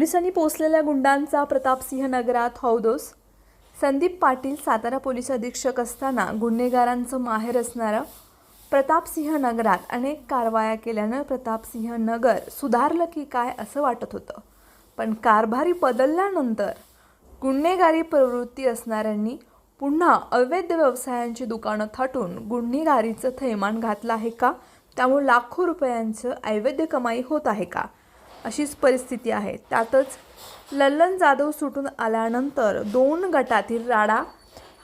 पोलिसांनी पोचलेल्या गुंडांचा प्रतापसिंह नगरात हौदोस संदीप पाटील सातारा पोलीस अधीक्षक असताना गुन्हेगारांचं माहेर असणारं प्रतापसिंह नगरात अनेक कारवाया केल्यानं प्रतापसिंह नगर सुधारलं की काय असं वाटत होतं. पण कारभारी बदलल्यानंतर गुन्हेगारी प्रवृत्ती असणाऱ्यांनी पुन्हा अवैध व्यवसायांची दुकानं थाटून गुन्हेगारीचं थैमान घातलं आहे का? त्यामुळे लाखो रुपयांचं अवैध कमाई होत आहे का? अशीच परिस्थिती आहे. त्यातच लल्लन जाधव सुटून आल्यानंतर दोन गटातील राडा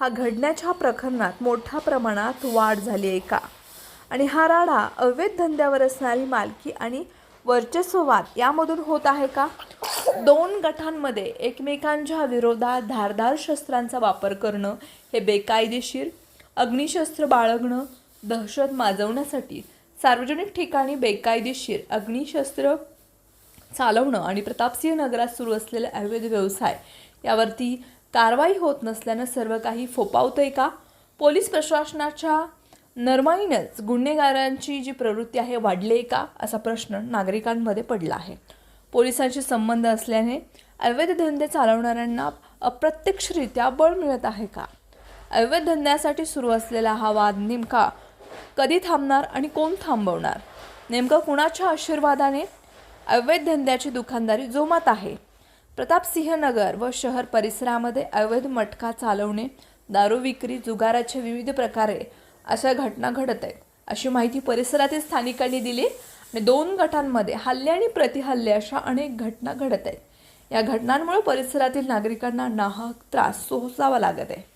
हा घडण्याच्या प्रकरणात मोठ्या प्रमाणात वाढ झाली आहे का? आणि हा राडा अवैध धंद्यावर असणारी मालकी आणि वर्चस्ववाद यामधून होत आहे का? दोन गटांमध्ये एकमेकांच्या विरोधात धारदार शस्त्रांचा वापर करणं हे बेकायदेशीर अग्निशस्त्र बाळगणं दहशत माजवण्यासाठी सार्वजनिक ठिकाणी बेकायदेशीर अग्निशस्त्र चालवणं आणि प्रतापसिंह नगरात सुरू असलेला अवैध व्यवसाय यावरती कारवाई होत नसल्यानं सर्व काही फोपावतंय का? पोलीस प्रशासनाच्या नरमाईनंच गुन्हेगारांची जी प्रवृत्ती आहे वाढली आहे का? असा प्रश्न नागरिकांमध्ये पडला आहे. पोलिसांशी संबंध असल्याने अवैध धंदे चालवणाऱ्यांना अप्रत्यक्षरित्या बळ मिळत आहे का? अवैध धंद्यासाठी सुरू असलेला हा वाद नेमका कधी थांबणार आणि कोण थांबवणार? नेमकं कुणाच्या आशीर्वादाने अवैध धंद्याची दुकानदारी जोमात आहे. प्रतापसिंह नगर व शहर परिसरामध्ये अवैध मटका चालवणे दारू विक्री जुगाराचे विविध प्रकारे अशा घटना घडत आहेत. अशी माहिती परिसरातील स्थानिकांनी दिली आणि दोन गटांमध्ये हल्ले आणि प्रतिहल्ले अशा अनेक घटना घडत आहेत. या घटनांमुळे परिसरातील नागरिकांना नाहक त्रास सोसावा लागत आहे.